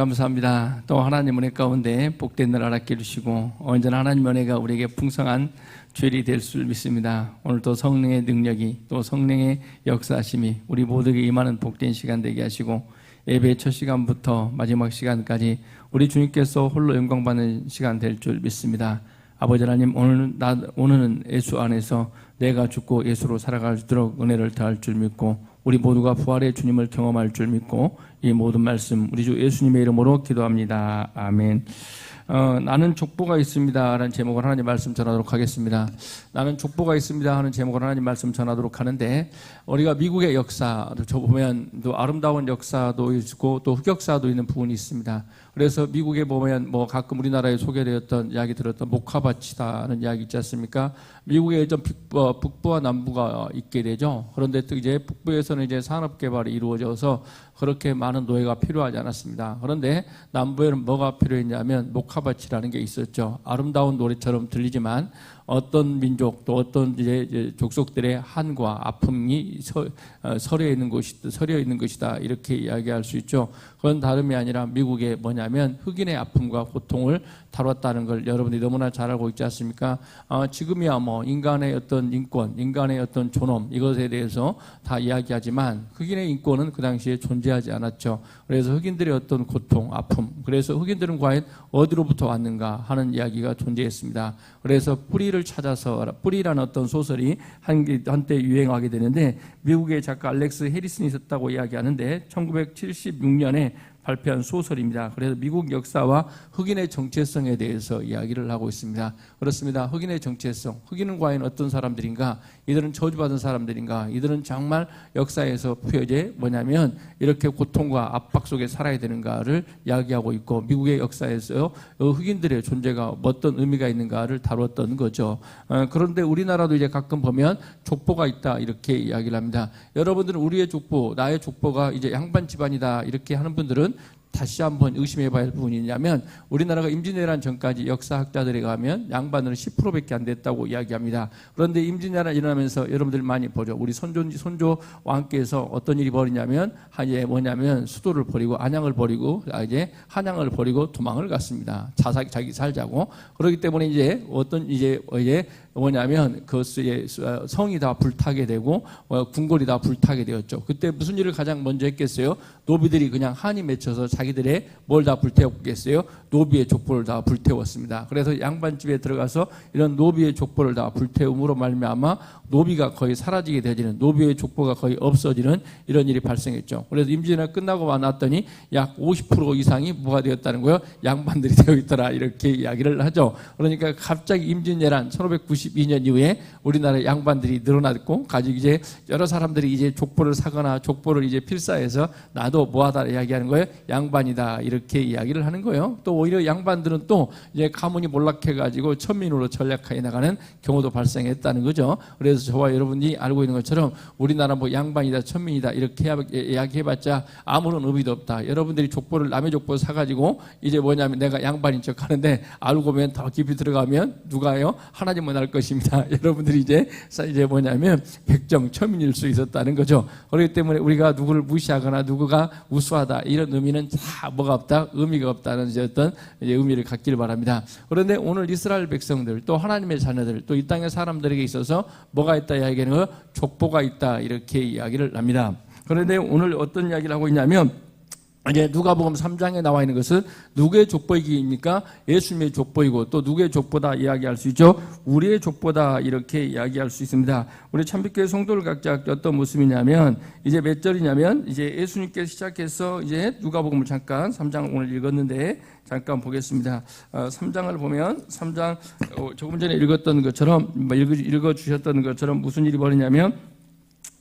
감사합니다. 또 하나님 은혜 가운데 복된 날 알았게 해주시고 언제나 하나님 은혜가 우리에게 풍성한 주일이 될 줄 믿습니다. 오늘도 성령의 능력이 또 성령의 역사하심이 우리 모두에게 임하는 복된 시간 되게 하시고 예배 첫 시간부터 마지막 시간까지 우리 주님께서 홀로 영광 받는 시간 될 줄 믿습니다. 아버지 하나님 오늘 나 오늘은 예수 안에서 내가 죽고 예수로 살아갈수록 은혜를 더할 줄 믿고 우리 모두가 부활의 주님을 경험할 줄 믿고 이 모든 말씀 우리 주 예수님의 이름으로 기도합니다. 아멘. 어, 나는 족보가 있습니다. 라는 제목을 하나님 말씀 전하도록 하겠습니다. 나는 족보가 있습니다. 하는 제목을 하나님 말씀 전하도록 하는데, 우리가 미국의 역사를 저 보면 또 아름다운 역사도 있고 또 흑역사도 있는 부분이 있습니다. 그래서 미국에 보면 뭐 가끔 우리나라에 소개되었던 이야기 들었던 목화밭이다는 이야기 있지 않습니까? 미국에 좀 북부, 북부 와 남부가 있게 되죠. 그런데 또 이제 북부에서는 이제 산업 개발이 이루어져서 그렇게 많은 노예가 필요하지 않았습니다. 그런데 남부에는 뭐가 필요했냐면 목화밭이라는 게 있었죠. 아름다운 노래처럼 들리지만 어떤 민족 또 어떤 이제 족속들의 한과 아픔이 서, 어, 서려 있는 것이 서려 있는 것이다 이렇게 이야기할 수 있죠. 그건 다름이 아니라 미국의 뭐냐면 흑인의 아픔과 고통을 다뤘다는 걸 여러분들이 너무나 잘 알고 있지 않습니까? 어, 지금이야 뭐 인간의 어떤 인권, 인간의 어떤 존엄 이것에 대해서 다 이야기하지만 흑인의 인권은 그 당시에 존재하지 않았죠. 그래서 흑인들의 어떤 고통, 아픔, 그래서 흑인들은 과연 어디로부터 왔는가 하는 이야기가 존재했습니다. 그래서 뿌리를 찾아서 뿌리라는 어떤 소설이 한, 한때 유행하게 되는데 미국의 작가 알렉스 해리슨이 있었다고 이야기하는데 1976년에 발표한 소설입니다. 그래서 미국 역사와 흑인의 정체성에 대해서 이야기를 하고 있습니다. 그렇습니다. 흑인의 정체성. 흑인은 과연 어떤 사람들인가? 이들은 저주받은 사람들인가? 이들은 정말 역사에서 표제 뭐냐면 이렇게 고통과 압박 속에 살아야 되는가를 이야기하고 있고 미국의 역사에서 흑인들의 존재가 어떤 의미가 있는가를 다뤘던 거죠. 어, 그런데 우리나라도 이제 가끔 보면 족보가 있다 이렇게 이야기를 합니다. 여러분들은 우리의 족보, 나의 족보가 이제 양반 집안이다 이렇게 하는 분들은 다시 한번 의심해 봐야 할 부분이 있냐면 우리나라가 임진왜란 전까지 역사학자들에 가면 양반으로 10%밖에 안 됐다고 이야기합니다. 그런데 임진왜란 일어나면서 여러분들 많이 보죠. 우리 손조 손조 왕께서 어떤 일이 벌이냐면 이제 뭐냐면 수도를 버리고 안양을 버리고 아, 이제 한양을 버리고 도망을 갔습니다. 자사 자기 살자고 그렇기 때문에 이제 어떤 이제 이제 뭐냐면 그 성이 다 불타게 되고 어, 궁궐이 다 불타게 되었죠. 그때 무슨 일을 가장 먼저 했겠어요? 노비들이 그냥 한이 맺혀서 자기들의 뭘 다 불태웠겠어요? 노비의 족보를 다 불태웠습니다. 그래서 양반집에 들어가서 이런 노비의 족보를 다 불태움으로 말미암아 노비가 거의 사라지게 되지는 노비의 족보가 거의 없어지는 이런 일이 발생했죠. 그래서 임진왜란 끝나고 왔더니 약 50% 이상이 뭐가 되었다는 거예요? 양반들이 되어 있더라 이렇게 이야기를 하죠. 그러니까 갑자기 임진왜란 1592년 이후에 우리나라 양반들이 늘어났고 가지고 이제 여러 사람들이 이제 족보를 사거나 족보를 이제 필사해서 나도 뭐하다 이야기하는 거예요? 양반이다 이렇게 이야기를 하는 거예요. 또 오히려 양반들은 또 이제 가문이 몰락해가지고 천민으로 전략하에 나가는 경우도 발생했다는 거죠. 그래서 저와 여러분이 알고 있는 것처럼 우리나라 뭐 양반이다 천민이다 이렇게 이야기해봤자 아무런 의미도 없다. 여러분들이 족보를 남의 족보 사가지고 이제 뭐냐면 내가 양반인 척 하는데 알고 보면 더 깊이 들어가면 누가요? 하나님만 알 것입니다. 여러분들이 이제 이제 뭐냐면 백정 천민일 수 있었다는 거죠. 그렇기 때문에 우리가 누구를 무시하거나 누구가 우수하다 이런 의미는 다 뭐가 없다 의미가 없다는 이제 어떤 이제 의미를 갖기를 바랍니다. 그런데 오늘 이스라엘 백성들 또 하나님의 자녀들 또 이 땅의 사람들에게 있어서 뭐가 있다 이야기는 족보가 있다 이렇게 이야기를 합니다. 그런데 오늘 어떤 이야기를 하고 있냐면 이제 누가복음 3장에 나와 있는 것은 누구의 족보이기입니까? 예수님의 족보이고 또 누구의 족보다 이야기할 수 있죠. 우리의 족보다 이렇게 이야기할 수 있습니다. 우리 참빛교회 성도를 각자 어떤 모습이냐면 이제 몇 절이냐면 이제 예수님께서 시작해서 이제 누가복음을 잠깐 3장 오늘 읽었는데 잠깐 보겠습니다. 3장을 어, 보면 3장 어, 조금 전에 읽었던 것처럼 뭐 읽어 주셨던 것처럼 무슨 일이 벌이냐면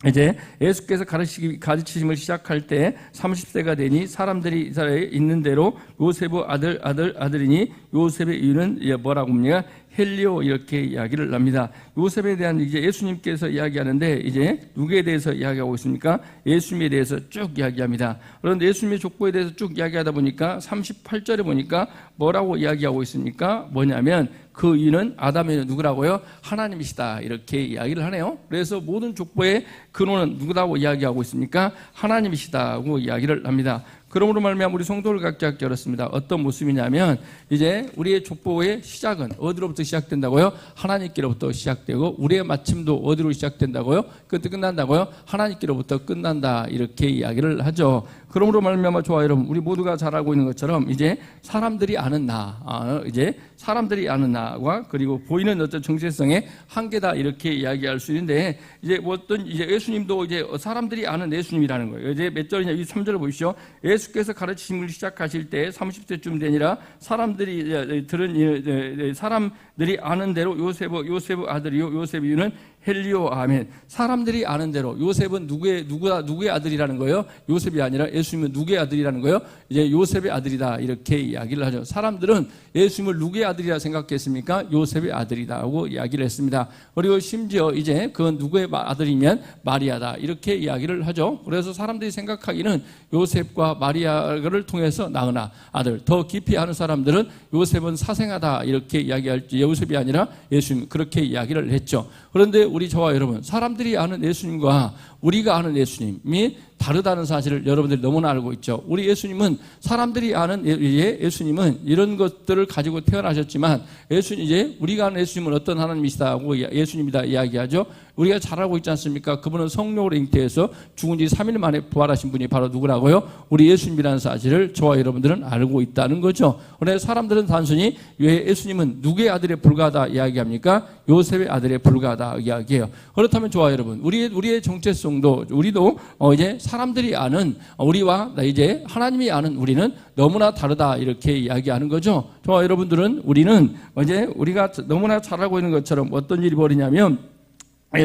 이제 예수께서 가르치기, 가르치심을 시작할 때 30세가 되니 사람들이 있는 대로 요셉의 아들, 아들, 아들이니 요셉의 이유는 뭐라고 합니까? 헬리오 이렇게 이야기를 합니다. 요셉에 대한 이제 예수님께서 이야기하는데 이제 누구에 대해서 이야기하고 있습니까? 예수님에 대해서 쭉 이야기합니다. 그런데 예수님의 족보에 대해서 쭉 이야기하다 보니까 38절에 보니까 뭐라고 이야기하고 있습니까? 뭐냐면 그 이는 아담의 누구라고요? 하나님이시다. 이렇게 이야기를 하네요. 그래서 모든 족보의 근원은 누구라고 이야기하고 있습니까? 하나님이시다고 이야기를 합니다. 그러므로 말미암아 우리 성도를 각자 열었습니다. 어떤 모습이냐면 이제 우리의 족보의 시작은 어디로부터 시작된다고요? 하나님께로부터 시작되고 우리의 마침도 어디로 시작된다고요? 그때 끝난다고요? 하나님께로부터 끝난다 이렇게 이야기를 하죠. 그러므로 말미암아 좋아 여러분 우리 모두가 잘 알고 있는 것처럼 이제 사람들이 아는 나 아, 이제 사람들이 아는 나와 그리고 보이는 어떤 정체성의 한계다 이렇게 이야기할 수 있는데 이제 뭐 어떤 이제 예수님도 이제 사람들이 아는 예수님이라는 거예요. 이제 몇 절이냐 이 3절을 보십시오. 예수께서 가르치심을 시작하실 때 30세쯤 되니라 사람들이 들은 사람들이 아는 대로 요셉 요셉 아들이요 요셉이는 헬리오 아멘. 사람들이 아는 대로 요셉은 누구의 누구야 누구의 아들이라는 거예요? 요셉이 아니라 예수님은 누구의 아들이라는 거예요? 이제 요셉의 아들이다 이렇게 이야기를 하죠. 사람들은 예수님을 누구의 아들이라 생각했습니까? 요셉의 아들이다고 이야기를 했습니다. 그리고 심지어 이제 그건 누구의 마- 아들이면 마리아다 이렇게 이야기를 하죠. 그래서 사람들이 생각하기는 요셉과 마리아를 통해서 낳으나 아들 더 깊이 아는 사람들은 요셉은 사생하다 이렇게 이야기할지 요셉이 아니라 예수님 그렇게 이야기를 했죠. 그런데 우리 저와 여러분 사람들이 아는 예수님과 우리가 아는 예수님이 다르다는 사실을 여러분들이 너무나 알고 있죠. 우리 예수님은 사람들이 아는 예- 예- 예수님은 이런 것들을 가지고 태어나셨지만 예수님 이제 우리가 아는 예수님은 어떤 하나님이시다고 예- 예수님이다 이야기하죠. 우리가 잘 알고 있지 않습니까? 그분은 성령으로 잉태해서 죽은 지 3일 만에 부활하신 분이 바로 누구라고요? 우리 예수님이라는 사실을 저와 여러분들은 알고 있다는 거죠. 그런데 사람들은 단순히 왜 예수님은 누구의 아들에 불과하다 이야기합니까? 요셉의 아들에 불과하다 이야기해요. 그렇다면 저와 여러분, 우리의 우리의 정체성도 우리도 어 이제 사람들이 아는 우리와 이제 하나님이 아는 우리는 너무나 다르다 이렇게 이야기하는 거죠. 저와 여러분들은 우리는 이제 우리가 너무나 잘 알고 있는 것처럼 어떤 일이 벌이냐면 예,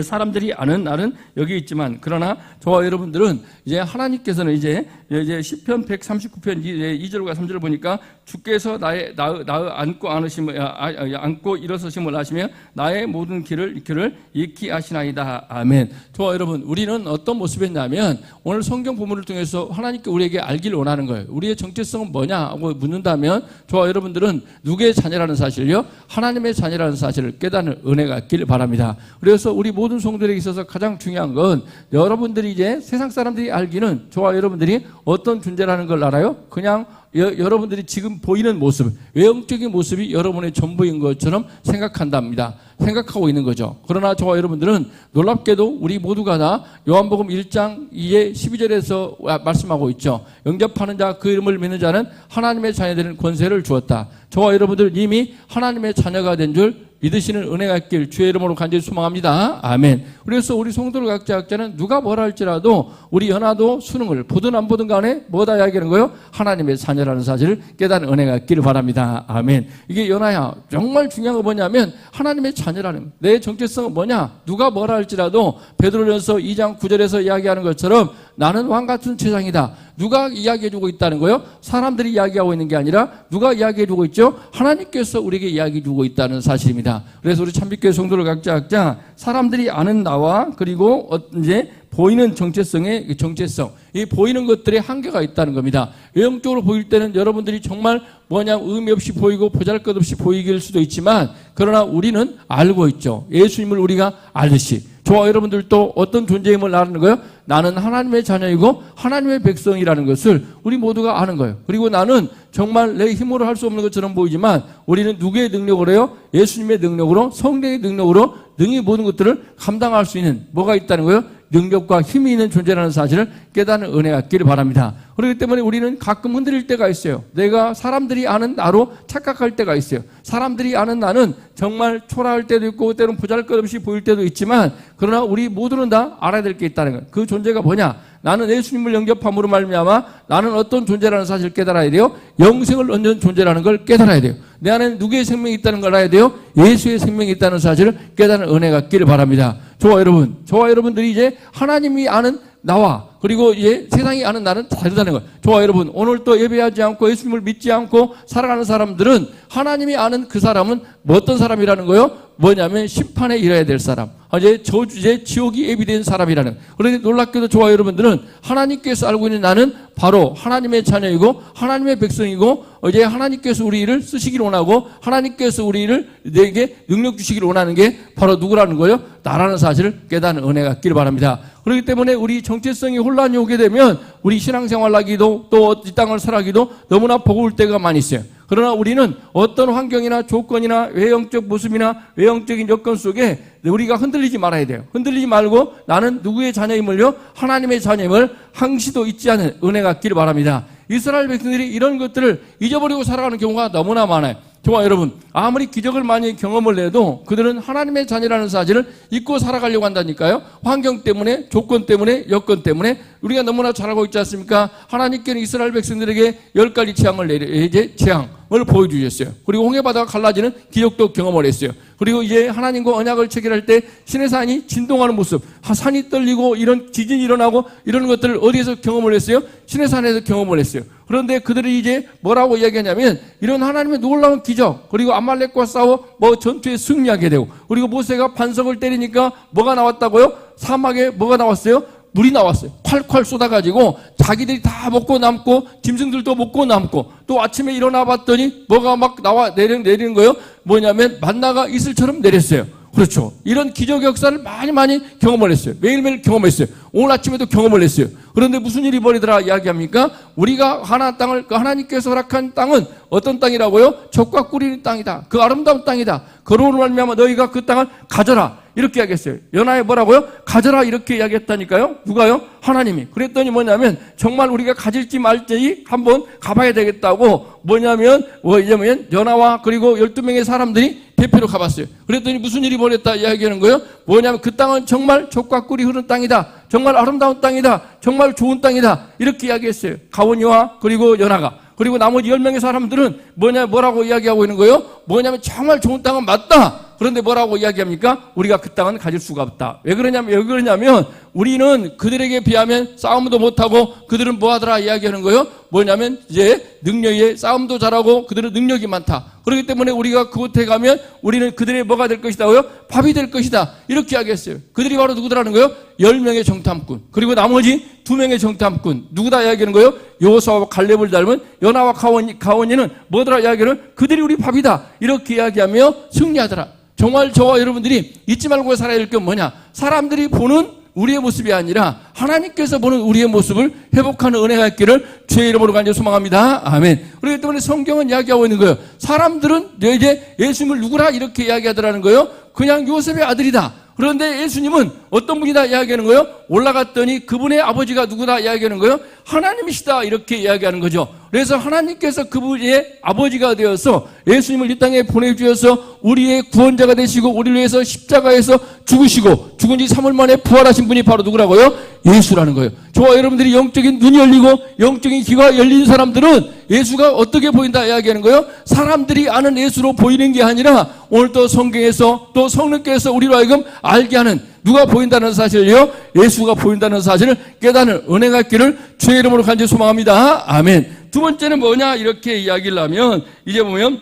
사람들이 아는 날은 여기 있지만 그러나 저와 여러분들은 이제 하나님께서는 이제 이제 시편 139편 2절과 3절을 보니까 주께서 나의 나, 나 안고 안으심을 아, 아, 안고 일어서심을 하시며 나의 모든 길을 길을 익히 하시나이다 아멘. 저와 여러분 우리는 어떤 모습이었냐면 오늘 성경 본문을 통해서 하나님께 우리에게 알기를 원하는 거예요. 우리의 정체성은 뭐냐고 묻는다면 저와 여러분들은 누구의 자녀라는 사실요 하나님의 자녀라는 사실을 깨닫는 은혜가 있기를 바랍니다. 그래서 우리 모든 성도들에게 있어서 가장 중요한 건 여러분들이 이제 세상 사람들이 알기는 저와 여러분들이 어떤 존재라는 걸 알아요? 그냥 여, 여러분들이 지금 보이는 모습, 외형적인 모습이 여러분의 전부인 것처럼 생각한답니다. 생각하고 있는 거죠. 그러나 저와 여러분들은 놀랍게도 우리 모두가 다 요한복음 1장 2의 12절에서 말씀하고 있죠. 영접하는 자, 그 이름을 믿는 자는 하나님의 자녀되는 권세를 주었다. 저와 여러분들 이미 하나님의 자녀가 된 줄 믿으시는 은혜가 있길 주의 이름으로 간절히 소망합니다. 아멘. 그래서 우리 성도를 각자 각자는 누가 뭐라 할지라도 우리 연하도 수능을 보든 안 보든 간에 뭐다 이야기하는 거예요? 하나님의 자녀 라는 사실을 깨닫는 은혜가 있기를 바랍니다. 아멘. 이게 연하야 정말 중요한 거 뭐냐면 하나님의 자녀라는 내 정체성은 뭐냐? 누가 뭐라 할지라도 베드로전서 2장 9절에서 이야기하는 것처럼 나는 왕 같은 최상이다. 누가 이야기해 주고 있다는 거예요? 사람들이 이야기하고 있는 게 아니라 누가 이야기해 주고 있죠? 하나님께서 우리에게 이야기해 주고 있다는 사실입니다. 그래서 우리 참빛교회 성도를 각자 각자 사람들이 아는 나와 그리고 어, 이제 보이는 정체성의 정체성, 이 보이는 것들의 한계가 있다는 겁니다. 외형적으로 보일 때는 여러분들이 정말 뭐냐 의미 없이 보이고 보잘 것 없이 보이길 수도 있지만 그러나 우리는 알고 있죠. 예수님을 우리가 알듯이 저와 여러분들도 어떤 존재임을 아는 거예요? 나는 하나님의 자녀이고 하나님의 백성이라는 것을 우리 모두가 아는 거예요. 그리고 나는 정말 내 힘으로 할 수 없는 것처럼 보이지만 우리는 누구의 능력으로 해요? 예수님의 능력으로 성령의 능력으로 능히 모든 것들을 감당할 수 있는 뭐가 있다는 거예요? 능력과 힘이 있는 존재라는 사실을 깨닫는 은혜가 있기를 바랍니다. 그렇기 때문에 우리는 가끔 흔들릴 때가 있어요. 내가 사람들이 아는 나로 착각할 때가 있어요. 사람들이 아는 나는 정말 초라할 때도 있고 때로는 보잘것없이 보일 때도 있지만 그러나 우리 모두는 다 알아야 될 게 있다는 거예요. 그 존재가 뭐냐? 나는 예수님을 영접함으로 말미암아 나는 어떤 존재라는 사실을 깨달아야 돼요. 영생을 얻는 존재라는 걸 깨달아야 돼요. 내 안에 누구의 생명이 있다는 걸 알아야 돼요. 예수의 생명이 있다는 사실을 깨닫는 은혜가 있기를 바랍니다. 저와 여러분, 저와 여러분들이 이제 하나님이 아는 나와 그리고 이제 세상이 아는 나는 다르다는 거예요. 저와 여러분, 오늘 또 예배하지 않고 예수님을 믿지 않고 살아가는 사람들은 하나님이 아는 그 사람은 뭐 어떤 사람이라는 거예요? 뭐냐면 심판에 이뤄야 될 사람. 이제 저주제 지옥이 예비된 사람이라는. 그런데 놀랍게도 좋아요, 여러분들은 하나님께서 알고 있는 나는 바로 하나님의 자녀이고 하나님의 백성이고 이제 하나님께서 우리를 쓰시기를 원하고 하나님께서 우리를 내게 능력 주시기를 원하는 게 바로 누구라는 거예요? 나라는 사실을 깨닫는 은혜가 있기를 바랍니다. 그렇기 때문에 우리 정체성이 혼란이 오게 되면 우리 신앙생활 하기도 또 이 땅을 살아기도 너무나 버거울 때가 많이 있어요. 그러나 우리는 어떤 환경이나 조건이나 외형적 모습이나 외형적인 여건 속에 우리가 흔들리지 말아야 돼요. 흔들리지 말고 나는 누구의 자녀임을요? 하나님의 자녀임을 항시도 잊지 않은 은혜가 있기를 바랍니다. 이스라엘 백성들이 이런 것들을 잊어버리고 살아가는 경우가 너무나 많아요. 좋아 여러분 아무리 기적을 많이 경험을 해도 그들은 하나님의 자녀라는 사실을 잊고 살아가려고 한다니까요 환경 때문에 조건 때문에 여건 때문에 우리가 너무나 잘 알고 있지 않습니까? 하나님께는 이스라엘 백성들에게 열 가지 재앙을 내려 이제 재앙을 보여주셨어요. 그리고 홍해 바다가 갈라지는 기적도 경험을 했어요. 그리고 이제 하나님과 언약을 체결할 때 신의 산이 진동하는 모습 하- 산이 떨리고 이런 지진이 일어나고 이런 것들을 어디에서 경험을 했어요? 신의 산에서 경험을 했어요. 그런데 그들이 이제 뭐라고 이야기하냐면 이런 하나님의 놀라운 기적 그리고 아말렉과 싸워 뭐 전투에 승리하게 되고 그리고 모세가 반석을 때리니까 뭐가 나왔다고요? 사막에 뭐가 나왔어요? 물이 나왔어요. 콸콸 쏟아가지고 자기들이 다 먹고 남고 짐승들도 먹고 남고 또 아침에 일어나 봤더니 뭐가 막 나와 내리, 내리는 거예요. 뭐냐면 만나가 이슬처럼 내렸어요. 그렇죠. 이런 기적 역사를 많이 많이 경험을 했어요. 매일매일 경험했어요. 오늘 아침에도 경험을 했어요. 그런데 무슨 일이 벌이더라 이야기합니까? 우리가 하나 땅을 그 하나님께서 허락한 땅은 어떤 땅이라고요? 적과 꿀이는 땅이다. 그 아름다운 땅이다. 그러므로 말미암아 너희가 그 땅을 가져라. 이렇게 이야기했어요. 연하에 뭐라고요? 가져라 이렇게 이야기했다니까요. 누가요? 하나님이. 그랬더니 뭐냐면 정말 우리가 가질지 말지 한번 가봐야 되겠다고 뭐냐면 뭐냐면 연하와 그리고 12명의 사람들이 대표로 가봤어요. 그랬더니 무슨 일이 벌였다 이야기하는 거예요? 뭐냐면 그 땅은 정말 족과 꿀이 흐르는 땅이다. 정말 아름다운 땅이다. 정말 좋은 땅이다. 이렇게 이야기했어요. 가온이와 그리고 연하가. 그리고 나머지 10명의 사람들은 뭐냐, 뭐라고 이야기하고 있는 거예요? 뭐냐면 정말 좋은 땅은 맞다. 그런데 뭐라고 이야기합니까? 우리가 그 땅은 가질 수가 없다. 왜 그러냐면, 왜 그러냐면, 우리는 그들에게 비하면 싸움도 못하고 그들은 뭐 하더라 이야기하는 거예요? 뭐냐면, 이제 능력에 싸움도 잘하고 그들은 능력이 많다. 그렇기 때문에 우리가 그곳에 가면 우리는 그들의 뭐가 될 것이다고요? 밥이 될 것이다. 이렇게 이야기했어요. 그들이 바로 누구더라는 거예요? 10명의 정탐꾼. 그리고 나머지 2명의 정탐꾼. 누구다 이야기하는 거예요? 요호수아와 갈렙을 닮은 연하와 가원이, 가원이는 뭐더라 이야기는 그들이 우리 밥이다. 이렇게 이야기하며 승리하더라. 정말 저와 여러분들이 잊지 말고 살아야 할 게 뭐냐? 사람들이 보는 우리의 모습이 아니라 하나님께서 보는 우리의 모습을 회복하는 은혜가 있기를 주의 이름으로 간절히 소망합니다. 아멘. 그렇기 때문에 성경은 이야기하고 있는 거예요. 사람들은 이제 예수님을 누구라 이렇게 이야기하더라는 거예요. 그냥 요셉의 아들이다. 그런데 예수님은 어떤 분이다 이야기하는 거예요? 올라갔더니 그분의 아버지가 누구다 이야기하는 거예요? 하나님이시다 이렇게 이야기하는 거죠. 그래서 하나님께서 그분의 아버지가 되어서 예수님을 이 땅에 보내주셔서 우리의 구원자가 되시고 우리를 위해서 십자가에서 죽으시고 죽은 지 3일 만에 부활하신 분이 바로 누구라고요? 예수라는 거예요. 저와 여러분들이 영적인 눈이 열리고 영적인 귀가 열린 사람들은 예수가 어떻게 보인다 이야기하는 거예요? 사람들이 아는 예수로 보이는 게 아니라 오늘 또 성경에서 또 성령께서 우리로 하여금 알게 하는 누가 보인다는 사실이요? 예수가 보인다는 사실을 깨닫는 은혜가 있기를 주의 이름으로 간절히 소망합니다. 아멘. 두 번째는 뭐냐 이렇게 이야기를 하면 이제 보면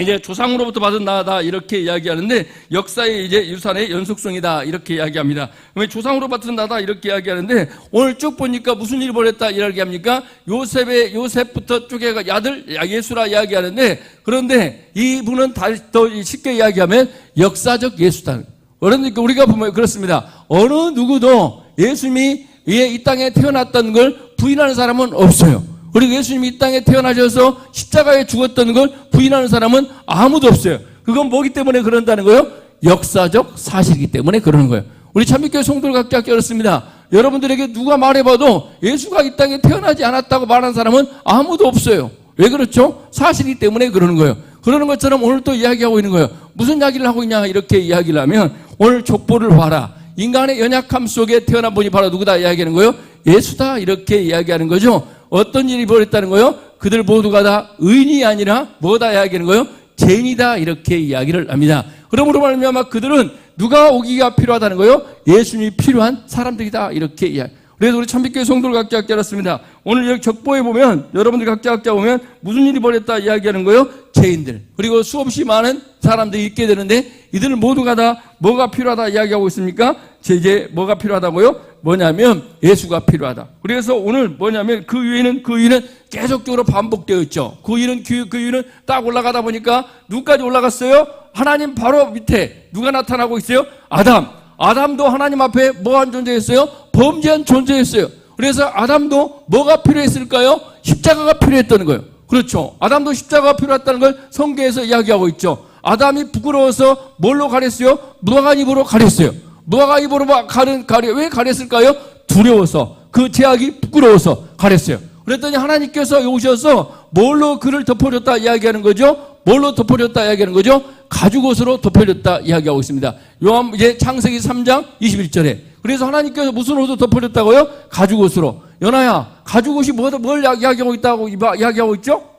이제 조상으로부터 받은 나다 이렇게 이야기하는데 역사의 이제 유산의 연속성이다 이렇게 이야기합니다. 왜 조상으로 받은 나다 이렇게 이야기하는데 오늘 쭉 보니까 무슨 일이 벌였다 이야기합니까? 요셉의 요셉부터 쭉 해가 야들 예수라 이야기하는데 그런데 이분은 다시 더 쉽게 이야기하면 역사적 예수다. 그러니까 우리가 보면 그렇습니다. 어느 누구도 예수님이 이 땅에 태어났던 걸 부인하는 사람은 없어요. 그리고 예수님이 이 땅에 태어나셔서 십자가에 죽었던 걸 부인하는 사람은 아무도 없어요. 그건 뭐기 때문에 그런다는 거예요? 역사적 사실이기 때문에 그러는 거예요. 우리 참미교회 성도들 각자 깨어났습니다. 여러분들에게 누가 말해봐도 예수가 이 땅에 태어나지 않았다고 말하는 사람은 아무도 없어요. 왜 그렇죠? 사실이기 때문에 그러는 거예요. 그러는 것처럼 오늘 또 이야기하고 있는 거예요. 무슨 이야기를 하고 있냐 이렇게 이야기를 하면 오늘 족보를 봐라. 인간의 연약함 속에 태어난 분이 바로 누구다 이야기하는 거예요? 예수다 이렇게 이야기하는 거죠. 어떤 일이 벌였다는 거예요? 그들 모두가 다 의인이 아니라 뭐다 이야기하는 거예요? 죄인이다 이렇게 이야기를 합니다. 그러므로 말미암아 그들은 누가 오기가 필요하다는 거예요? 예수님이 필요한 사람들이다 이렇게 이야기. 그래서 우리 참빛교회 성도를 각자 각자 알았습니다. 오늘 여기 적보에 보면 여러분들 각자 각자 보면 무슨 일이 벌였다 이야기하는 거예요? 죄인들 그리고 수없이 많은 사람들이 있게 되는데 이들 모두가 다 뭐가 필요하다 이야기하고 있습니까? 제제 뭐가 필요하다고요? 뭐냐면 예수가 필요하다. 그래서 오늘 뭐냐면 그 위에는 그 위는 계속적으로 반복되어 있죠. 그 위는 그, 그 위는 딱 올라가다 보니까 누구까지 올라갔어요? 하나님 바로 밑에 누가 나타나고 있어요? 아담. 아담도 하나님 앞에 뭐한 존재였어요? 범죄한 존재였어요. 그래서 아담도 뭐가 필요했을까요? 십자가가 필요했다는 거예요. 그렇죠. 아담도 십자가가 필요했다는 걸 성경에서 이야기하고 있죠. 아담이 부끄러워서 뭘로 가렸어요? 무화과 잎으로 가렸어요. 무화과 잎으로 가른, 가려, 왜 가렸을까요? 두려워서. 그 제약이 부끄러워서 가렸어요. 그랬더니 하나님께서 오셔서 뭘로 그를 덮어줬다 이야기하는 거죠? 뭘로 덮어줬다 이야기하는 거죠? 가죽옷으로 덮어줬다 이야기하고 있습니다. 요한 이제 창세기 3장 21절에 그래서 하나님께서 무슨 옷으로 덮어줬다고요? 가죽옷으로. 연아야, 가죽옷이 뭐, 뭘 이야기하고 있다고 이야기하고 있죠?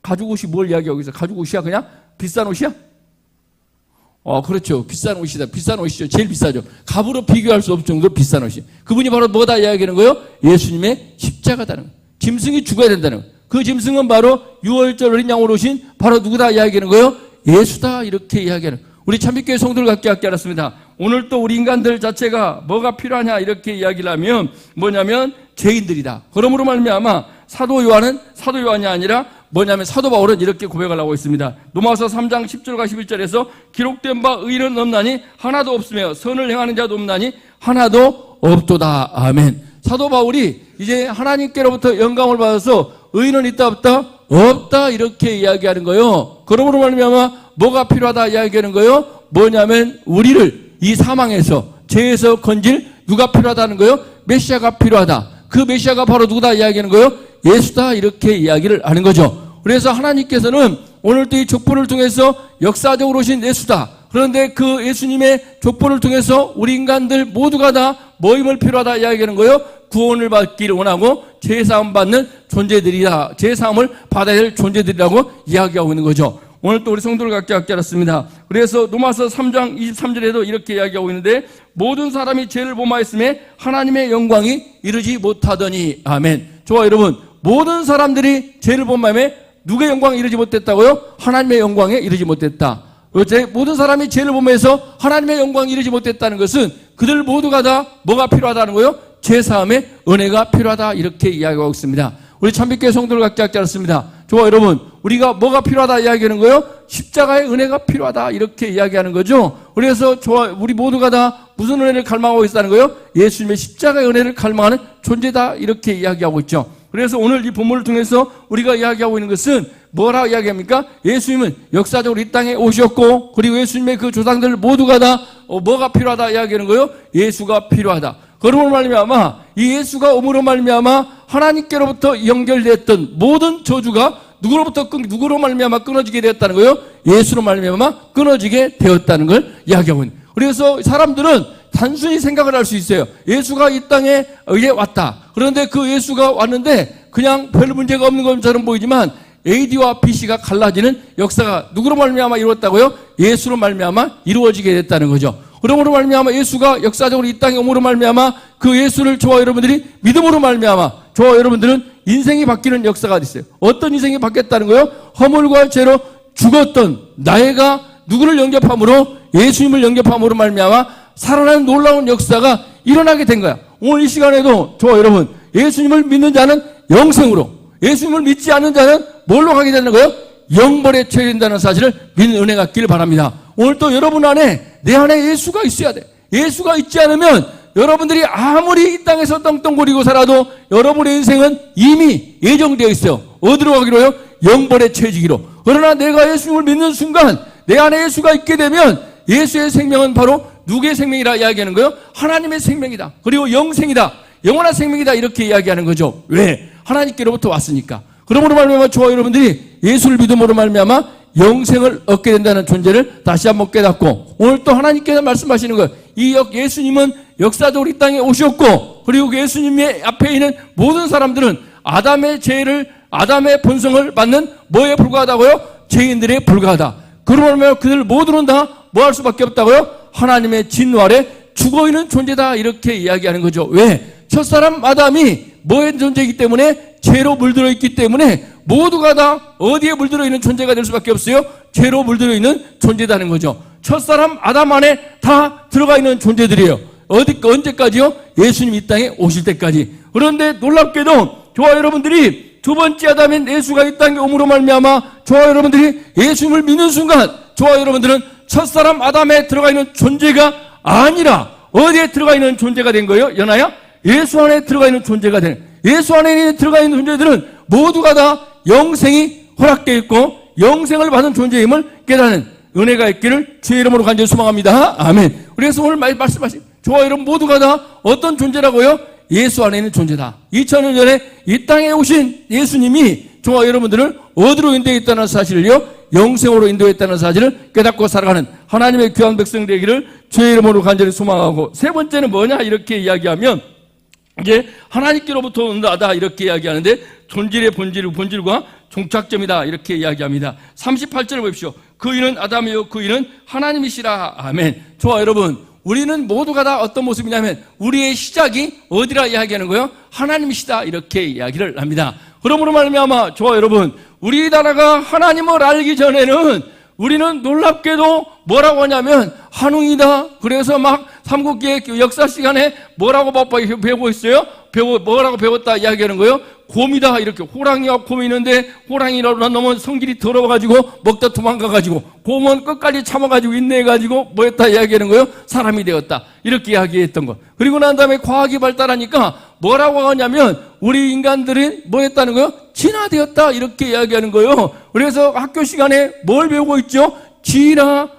가죽옷이 뭘 이야기하고 있어? 가죽옷이야 그냥 비싼 옷이야? 어, 그렇죠. 비싼 옷이다. 비싼 옷이죠. 제일 비싸죠. 값으로 비교할 수 없을 정도로 비싼 옷이. 그분이 바로 뭐다 이야기하는 거예요? 예수님의 십자가다는 거예요. 짐승이 죽어야 된다는 거예요. 그 짐승은 바로 6월절 어린 양으로 오신 바로 누구다 이야기하는 거예요? 예수다 이렇게 이야기하는 거예요. 우리 참빛교회 성도를 갖게 갖게 알았습니다. 오늘 또 우리 인간들 자체가 뭐가 필요하냐 이렇게 이야기를 하면 뭐냐면 죄인들이다. 그러므로 말미암아 사도 요한은 사도 요한이 아니라 뭐냐면 사도 바울은 이렇게 고백을 하고 있습니다. 로마서 3장 10절과 11절에서 기록된 바 의는 없나니 하나도 없으며 선을 행하는 자도 없나니 하나도 없도다. 아멘. 사도 바울이 이제 하나님께로부터 영감을 받아서 의는 있다 없다 없다 이렇게 이야기하는 거예요. 그러므로 말미암아 뭐가 필요하다 이야기하는 거예요. 뭐냐면 우리를 이 사망에서 죄에서 건질 누가 필요하다는 거예요. 메시아가 필요하다. 그 메시아가 바로 누구다 이야기하는 거예요. 예수다 이렇게 이야기를 하는 거죠. 그래서 하나님께서는 오늘도 이 족보를 통해서 역사적으로 오신 예수다. 그런데 그 예수님의 족보를 통해서 우리 인간들 모두가 다 모임을 필요하다 이야기하는 거예요. 구원을 받기를 원하고 제사함 받는 존재들이다. 제사함을 받아야 될 존재들이라고 이야기하고 있는 거죠. 오늘 또 우리 성도를 갖게 갖게 알았습니다. 그래서 로마서 3장 23절에도 이렇게 이야기하고 있는데 모든 사람이 죄를 범하였음에 하나님의 영광이 이르지 못하더니 아멘. 좋아 여러분 모든 사람들이 죄를 범하에 누구의 영광에 이르지 못했다고요? 하나님의 영광에 이르지 못했다. 모든 사람이 죄를 범해서 하나님의 영광에 이르지 못했다는 것은 그들 모두가 다 뭐가 필요하다는 거예요? 죄사함의 은혜가 필요하다 이렇게 이야기하고 있습니다. 우리 참빛교회 성도를 갖게 갖게 알았습니다. 좋아 여러분 우리가 뭐가 필요하다 이야기하는 거예요? 십자가의 은혜가 필요하다 이렇게 이야기하는 거죠. 그래서 좋아 우리 모두가 다 무슨 은혜를 갈망하고 있다는 거예요? 예수님의 십자가의 은혜를 갈망하는 존재다 이렇게 이야기하고 있죠. 그래서 오늘 이 본문을 통해서 우리가 이야기하고 있는 것은 뭐라 이야기합니까? 예수님은 역사적으로 이 땅에 오셨고 그리고 예수님의 그 조상들 모두가 다 어, 뭐가 필요하다 이야기하는 거예요? 예수가 필요하다. 그러므로 말미암아 이 예수가 오므로 말미암아 하나님께로부터 연결됐던 모든 저주가 누구로부터 끊, 누구로 말미암아 끊어지게 되었다는 거예요? 예수로 말미암아 끊어지게 되었다는 걸 이야기하고. 그래서 사람들은 단순히 생각을 할 수 있어요. 예수가 이 땅에 이제 왔다. 그런데 그 예수가 왔는데 그냥 별 문제가 없는 것처럼 보이지만 AD와 BC가 갈라지는 역사가 누구로 말미암아 이루었다고요? 예수로 말미암아 이루어지게 됐다는 거죠. 그러므로 말미암아 예수가 역사적으로 이 땅에 오므로 말미암아 그 예수를 저와 여러분들이 믿음으로 말미암아 저와 여러분들은 인생이 바뀌는 역사가 있어요. 어떤 인생이 바뀌었다는 거요? 허물과 죄로 죽었던 나이가 누구를 영접함으로 예수님을 영접함으로 말미암아 살아나는 놀라운 역사가 일어나게 된 거야. 오늘 이 시간에도 저와 여러분 예수님을 믿는 자는 영생으로 예수님을 믿지 않는 자는 뭘로 가게 되는 거예요? 영벌에 처해 된다는 사실을 믿는 은혜가 있기를 바랍니다. 오늘 또 여러분 안에 내 안에 예수가 있어야 돼. 예수가 있지 않으면 여러분들이 아무리 이 땅에서 떵떵거리고 살아도 여러분의 인생은 이미 예정되어 있어요. 어디로 가기로요? 영벌에 처해지기로. 그러나 내가 예수님을 믿는 순간 내 안에 예수가 있게 되면 예수의 생명은 바로 누구의 생명이라 이야기하는 거예요? 하나님의 생명이다. 그리고 영생이다. 영원한 생명이다. 이렇게 이야기하는 거죠. 왜? 하나님께로부터 왔으니까. 그러므로 말미암아 저와 여러분들이 예수를 믿음으로 말미암아 영생을 얻게 된다는 존재를 다시 한번 깨닫고 오늘 또 하나님께서 말씀하시는 거예요. 이 예수님은 역사적으로 이 땅에 오셨고 그리고 그 예수님의 앞에 있는 모든 사람들은 아담의 죄를 아담의 본성을 받는 뭐에 불과하다고요? 죄인들에 불과하다. 그러면 그들 모두는 다 뭐 할 수밖에 없다고요? 하나님의 진노 아래 죽어 있는 존재다 이렇게 이야기하는 거죠. 왜? 첫사람 아담이 뭐의 존재이기 때문에 죄로 물들어 있기 때문에 모두가 다 어디에 물들어 있는 존재가 될 수밖에 없어요? 죄로 물들어 있는 존재다는 거죠. 첫사람 아담 안에 다 들어가 있는 존재들이에요. 어디 언제까지요? 예수님 이 땅에 오실 때까지. 그런데 놀랍게도 저와 여러분들이 두 번째 아담인 예수가 이 땅에 오므로 말미암아 저와 여러분들이 예수님을 믿는 순간 저와 여러분들은 첫사람 아담에 들어가 있는 존재가 아니라 어디에 들어가 있는 존재가 된 거예요? 연하야? 예수 안에 들어가 있는 존재가 된 예수 안에 들어가 있는 존재들은 모두가 다 영생이 허락되어 있고 영생을 받은 존재임을 깨닫는 은혜가 있기를 주의 이름으로 간절히 소망합니다. 아멘. 그래서 오늘 말- 말씀하신 저와 여러분 모두가 다 어떤 존재라고요? 예수 안에 있는 존재다. 2000년 전에 이 땅에 오신 예수님이 저와 여러분들을 어디로 인도했다는 사실을요? 영생으로 인도했다는 사실을 깨닫고 살아가는 하나님의 귀한 백성 되기를 주의 이름으로 간절히 소망하고 세 번째는 뭐냐 이렇게 이야기하면 이제 하나님께로부터 온다다 이렇게 이야기하는데 존질의 본질, 본질과 종착점이다 이렇게 이야기합니다. 38절을 보십시오. 그 이는 아담이요 그 이는 하나님이시라. 아멘. 좋아 여러분. 우리는 모두가 다 어떤 모습이냐면 우리의 시작이 어디라 이야기하는 거예요? 하나님이시다 이렇게 이야기를 합니다. 그러므로 말미암아 좋아 여러분. 우리나라가 하나님을 알기 전에는 우리는 놀랍게도 뭐라고 하냐면 한웅이다. 그래서 막 삼국기의 그 역사 시간에 뭐라고 배우고 있어요? 배우 뭐라고 배웠다 이야기하는 거예요? 곰이다 이렇게 호랑이와 곰이 있는데 호랑이라는 놈은 성질이 더러워가지고 먹다 도망가가지고 곰은 끝까지 참아가지고 인내해가지고 뭐했다 이야기하는 거예요? 사람이 되었다 이렇게 이야기했던 거. 그리고 난 다음에 과학이 발달하니까 뭐라고 하냐면 우리 인간들이 뭐했다는 거예요? 진화되었다 이렇게 이야기하는 거예요. 그래서 학교 시간에 뭘 배우고 있죠? 진화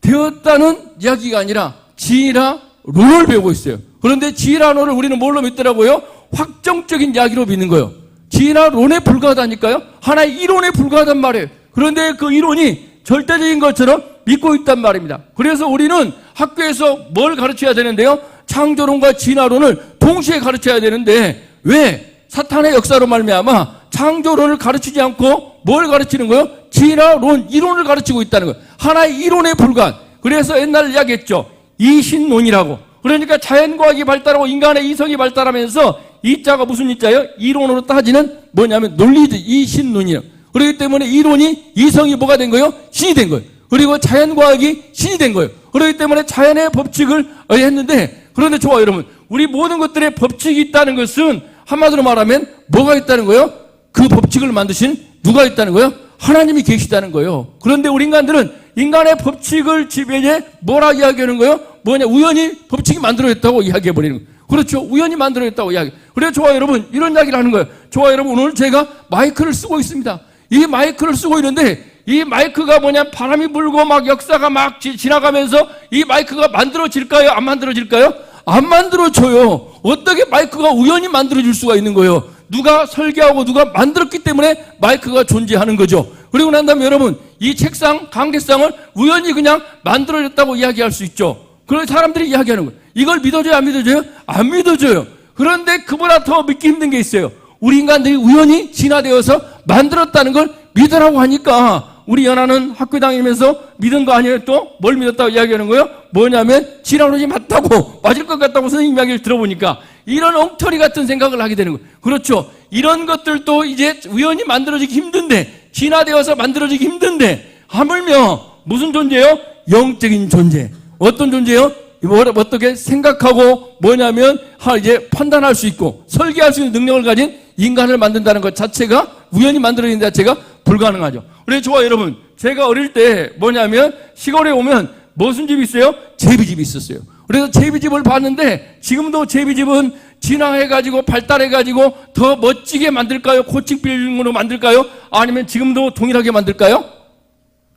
되었다는 이야기가 아니라 지라론을 배우고 있어요. 그런데 지라론을 우리는 뭘로 믿더라고요? 확정적인 이야기로 믿는 거예요. 지라론에 불과하다니까요? 하나의 이론에 불과하단 말이에요. 그런데 그 이론이 절대적인 것처럼 믿고 있단 말입니다. 그래서 우리는 학교에서 뭘 가르쳐야 되는데요? 창조론과 진화론을 동시에 가르쳐야 되는데 왜 사탄의 역사로 말미암아 창조론을 가르치지 않고 뭘 가르치는 거예요? 진화론 이론을 가르치고 있다는 거예요. 하나의 이론에 불과한. 그래서 옛날 이야기했죠. 이신론이라고. 그러니까 자연과학이 발달하고 인간의 이성이 발달하면서 이자가 무슨 이자예요? 이론으로 따지는 뭐냐면 논리지 이신론이에요. 그렇기 때문에 이론이 이성이 뭐가 된 거예요? 신이 된 거예요. 그리고 자연과학이 신이 된 거예요. 그렇기 때문에 자연의 법칙을 했는데 그런데 좋아 여러분 우리 모든 것들의 법칙이 있다는 것은 한마디로 말하면 뭐가 있다는 거예요? 그 법칙을 만드신 누가 있다는 거예요? 하나님이 계시다는 거예요. 그런데 우리 인간들은 인간의 법칙을 지배해 뭐라 이야기하는 거예요? 뭐냐 우연히 법칙이 만들어졌다고 이야기해 버리는 거예요. 그렇죠. 우연히 만들어졌다고 이야기. 그래서 좋아 여러분 이런 이야기를 하는 거예요. 좋아 여러분 오늘 제가 마이크를 쓰고 있습니다. 이 마이크를 쓰고 있는데 이 마이크가 뭐냐 바람이 불고 막 역사가 막 지, 지나가면서 이 마이크가 만들어질까요? 안 만들어질까요? 안 만들어져요. 어떻게 마이크가 우연히 만들어질 수가 있는 거예요? 누가 설계하고 누가 만들었기 때문에 마이크가 존재하는 거죠. 그리고 난 다음에 여러분 이 책상 강대상을 우연히 그냥 만들어졌다고 이야기할 수 있죠. 그런 사람들이 이야기하는 거예요. 이걸 믿어줘요, 안 믿어줘요? 안 믿어줘요. 그런데 그보다 더 믿기 힘든 게 있어요. 우리 인간들이 우연히 진화되어서 만들었다는 걸 믿으라고 하니까 우리 연하는 학교 다니면서 믿은 거 아니에요? 또 뭘 믿었다고 이야기하는 거예요? 뭐냐면 진화론이 맞다고 맞을 것 같다고 선생님 이야기를 들어보니까 이런 엉터리 같은 생각을 하게 되는 거예요. 그렇죠. 이런 것들도 이제 우연히 만들어지기 힘든데 진화되어서 만들어지기 힘든데 하물며 무슨 존재예요? 영적인 존재. 어떤 존재예요? 뭐, 어떻게 생각하고 뭐냐면 하 이제 판단할 수 있고 설계할 수 있는 능력을 가진 인간을 만든다는 것 자체가 우연히 만들어진 자체가 불가능하죠. 그래서 저와 여러분 제가 어릴 때 뭐냐면 시골에 오면 무슨 집이 있어요? 제비집이 있었어요. 그래서 제비집을 봤는데 지금도 제비집은 진화해가지고 발달해가지고 더 멋지게 만들까요? 고층 빌딩으로 만들까요? 아니면 지금도 동일하게 만들까요?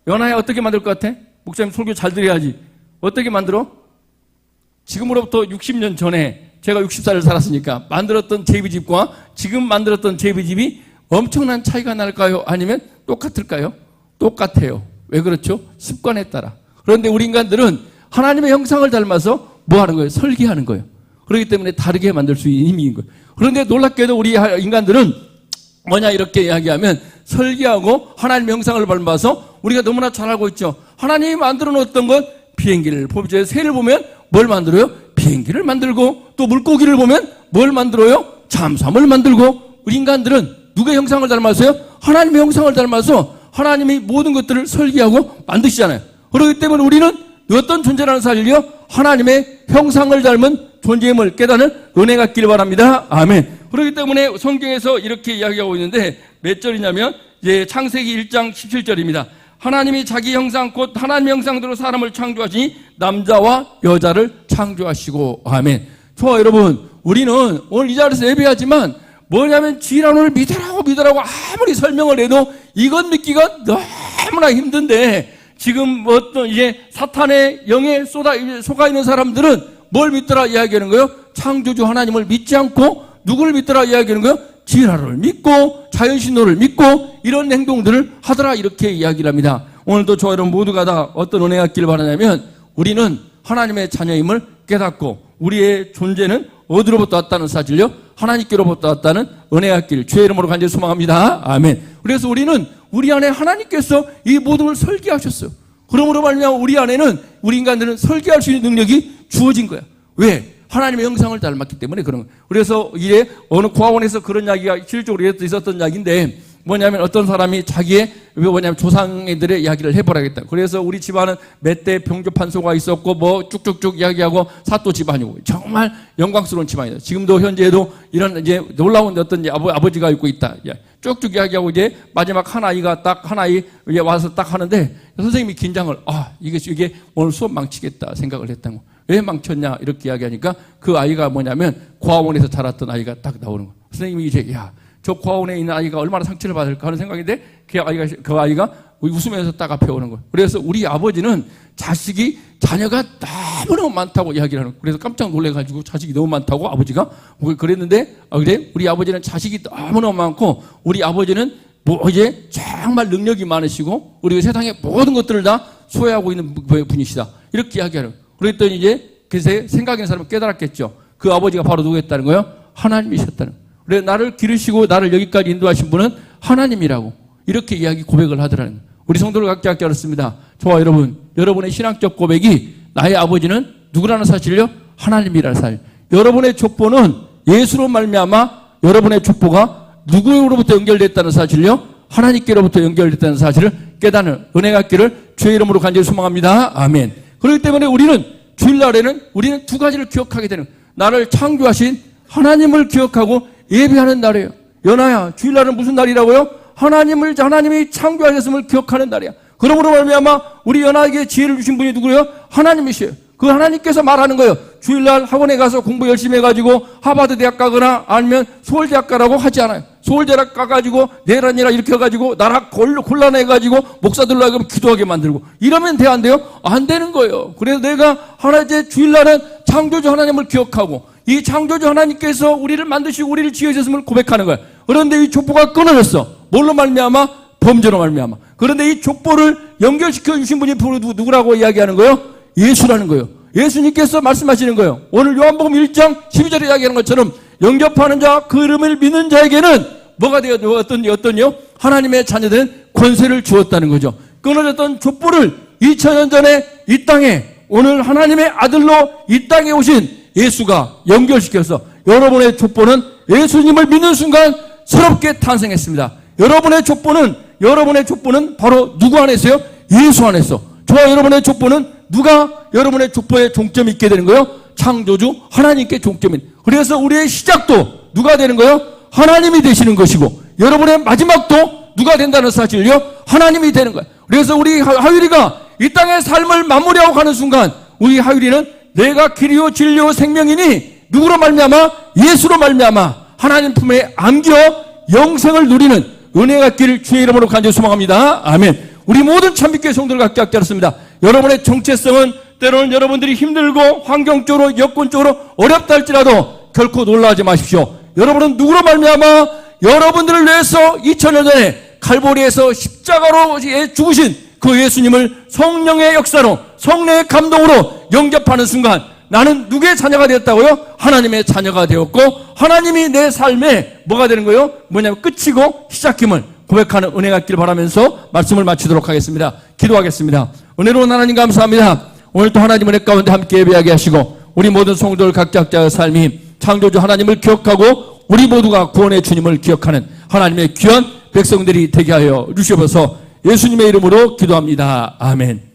연하에 어떻게 만들 것 같아? 목사님 설교 잘 들어야지. 어떻게 만들어? 지금으로부터 60년 전에 제가 60살을 살았으니까 만들었던 제비집과 지금 만들었던 제비집이 엄청난 차이가 날까요? 아니면 똑같을까요? 똑같아요. 왜 그렇죠? 습관에 따라. 그런데 우리 인간들은 하나님의 형상을 닮아서 뭐 하는 거예요? 설계하는 거예요. 그렇기 때문에 다르게 만들 수 있는 힘인 거예요. 그런데 놀랍게도 우리 인간들은 뭐냐 이렇게 이야기하면 설계하고 하나님의 형상을 닮아서 우리가 너무나 잘 알고 있죠. 하나님이 만들어 놓았던 건 비행기를 보죠. 새를 보면 뭘 만들어요? 비행기를 만들고 또 물고기를 보면 뭘 만들어요? 잠수함을 만들고 우리 인간들은 누구의 형상을 닮았어요? 하나님의 형상을 닮아서 하나님이 모든 것들을 설계하고 만드시잖아요. 그렇기 때문에 우리는 어떤 존재라는 사실이요? 하나님의 형상을 닮은 존재임을 깨닫는 은혜가 있기를 바랍니다. 아멘. 그렇기 때문에 성경에서 이렇게 이야기하고 있는데 몇 절이냐면 이제 창세기 1장 17절입니다. 하나님이 자기 형상 곧 하나님 형상대로 사람을 창조하시니 남자와 여자를 창조하시고 아멘. 좋아 여러분 우리는 오늘 이 자리에서 예배하지만 뭐냐면 지라노를 믿으라고 믿으라고 아무리 설명을 해도 이건 믿기가 너무나 힘든데 지금 어떤 이제 사탄의 영에 쏟아 속아 있는 사람들은 뭘 믿더라 이야기하는 거예요? 창조주 하나님을 믿지 않고 누구를 믿더라 이야기하는 거예요? 지라를 믿고 자연신호를 믿고 이런 행동들을 하더라 이렇게 이야기를 합니다. 오늘도 저 여러분 모두가 다 어떤 은혜가 있기를 바라냐면 우리는 하나님의 자녀임을 깨닫고 우리의 존재는 어디로부터 왔다는 사실요? 하나님께로부터 왔다는 은혜가 있기를 주의 이름으로 간절히 소망합니다. 아멘. 그래서 우리는 우리 안에 하나님께서 이 모든 걸 설계하셨어요. 그러므로 말미암아 우리 안에는 우리 인간들은 설계할 수 있는 능력이 주어진 거야. 왜? 하나님의 형상을 닮았기 때문에 그런 거예요. 그래서 이게 어느 고아원에서 그런 이야기가 실질적으로 있었던 이야기인데 뭐냐면 어떤 사람이 자기의 뭐냐면 조상들의 이야기를 해보라겠다. 그래서 우리 집안은 몇 대 병조판소가 있었고 뭐 쭉쭉쭉 이야기하고 사또 집안이고 정말 영광스러운 집안이다. 지금도 현재에도 이런 이제 놀라운 어떤 아버, 아버지가 있고 있다. 예. 쭉쭉 이야기하고 이제 마지막 한 아이가 딱 한 아이 이제 와서 딱 하는데 선생님이 긴장을 아 이게 이게 오늘 수업 망치겠다 생각을 했던 거. 왜 망쳤냐 이렇게 이야기하니까 그 아이가 뭐냐면 고아원에서 자랐던 아이가 딱 나오는 거. 선생님이 이제 야 저 고아원에 있는 아이가 얼마나 상처를 받을까 하는 생각인데 그 아이가 그 아이가 웃으면서 딱 앞에 오는 거예요. 그래서 우리 아버지는 자식이 자녀가 너무너무 많다고 이야기를 하는 거예요. 그래서 깜짝 놀래가지고 자식이 너무 많다고 아버지가 뭐 그랬는데 아, 그래 우리 아버지는 자식이 너무너무 많고 우리 아버지는 뭐 이제 정말 능력이 많으시고 우리 세상의 모든 것들을 다 소유하고 있는 분이시다 이렇게 이야기하는 거예요. 그랬더니 이제 그새 생각하는 사람은 깨달았겠죠. 그 아버지가 바로 누구였다는 거예요? 하나님이셨다는 거예요. 그래 나를 기르시고 나를 여기까지 인도하신 분은 하나님이라고 이렇게 이야기 고백을 하더라는 거예요. 우리 성도를 할게 알았습니다. 저와 여러분, 여러분의 신앙적 고백이 나의 아버지는 누구라는 사실요? 하나님이라는 사실. 여러분의 족보는 예수로 말미암아 여러분의 족보가 누구로부터 연결됐다는 사실요? 하나님께로부터 연결됐다는 사실을 깨닫는 은혜가 있기를 주의 이름으로 간절히 소망합니다. 아멘. 그렇기 때문에 우리는 주일날에는 우리는 두 가지를 기억하게 되는 나를 창조하신 하나님을 기억하고 예배하는 날이에요. 연아야, 주일날은 무슨 날이라고요? 하나님을 하나님이 창조하셨음을 기억하는 날이야. 그러므로 말미암아 우리 연아에게 지혜를 주신 분이 누구예요? 하나님이시에요. 그 하나님께서 말하는 거예요. 주일날 학원에 가서 공부 열심히 해가지고 하버드 대학 가거나 아니면 서울 대학 가라고 하지 않아요. 서울 대학 가가지고 내일 아니라 이렇게 해가지고 나라 곤란해가지고 목사들로 하여금 기도하게 만들고 이러면 돼 안 돼요? 안 되는 거예요. 그래서 내가 하나 이제 주일날은 창조주 하나님을 기억하고 이 창조주 하나님께서 우리를 만드시고 우리를 지어주셨음을 고백하는 거예요. 그런데 이 족보가 끊어졌어. 뭘로 말미암아? 범죄로 말미암아. 그런데 이 족보를 연결시켜 주신 분이 누구라고 이야기하는 거예요? 예수라는 거예요. 예수님께서 말씀하시는 거예요. 오늘 요한복음 1장 12절에 이야기하는 것처럼 영접하는 자, 그 이름을 믿는 자에게는 뭐가 되어 어떤 어떤요? 하나님의 자녀된 권세를 주었다는 거죠. 끊어졌던 족보를 2000년 전에 이 땅에 오늘 하나님의 아들로 이 땅에 오신 예수가 연결시켜서 여러분의 족보는 예수님을 믿는 순간 새롭게 탄생했습니다. 여러분의 족보는 여러분의 족보는 바로 누구 안에서요? 예수 안에서. 저와 여러분의 족보는 누가 여러분의 족보에 종점이 있게 되는 거예요? 창조주 하나님께 종점이. 그래서 우리의 시작도 누가 되는 거예요? 하나님이 되시는 것이고 여러분의 마지막도 누가 된다는 사실을요? 하나님이 되는 거예요. 그래서 우리 하율이가 이 땅의 삶을 마무리하고 가는 순간 우리 하율이는 내가 길이요 진리요 생명이니 누구로 말미암아 예수로 말미암아 하나님 품에 안겨 영생을 누리는 은혜가 있기를 주의 이름으로 간절히 소망합니다. 아멘. 우리 모든 참빛교회 성도를 갖게 하게 하습니다 여러분의 정체성은 때로는 여러분들이 힘들고 환경적으로 여건적으로 어렵다 할지라도 결코 놀라지 마십시오. 여러분은 누구로 말미암아 여러분들을 위해서 2000년 전에 칼보리에서 십자가로 죽으신 그 예수님을 성령의 역사로 성령의 감동으로 영접하는 순간 나는 누구의 자녀가 되었다고요? 하나님의 자녀가 되었고 하나님이 내 삶에 뭐가 되는 거예요? 뭐냐면 끝이고 시작임을 고백하는 은혜가 있기를 바라면서 말씀을 마치도록 하겠습니다. 기도하겠습니다. 은혜로운 하나님 감사합니다. 오늘 또 하나님 은혜 가운데 함께 예배하게 하시고 우리 모든 성도들 각자의 삶이 창조주 하나님을 기억하고 우리 모두가 구원의 주님을 기억하는 하나님의 귀한 백성들이 되게 하여 주시옵소서 예수님의 이름으로 기도합니다. 아멘.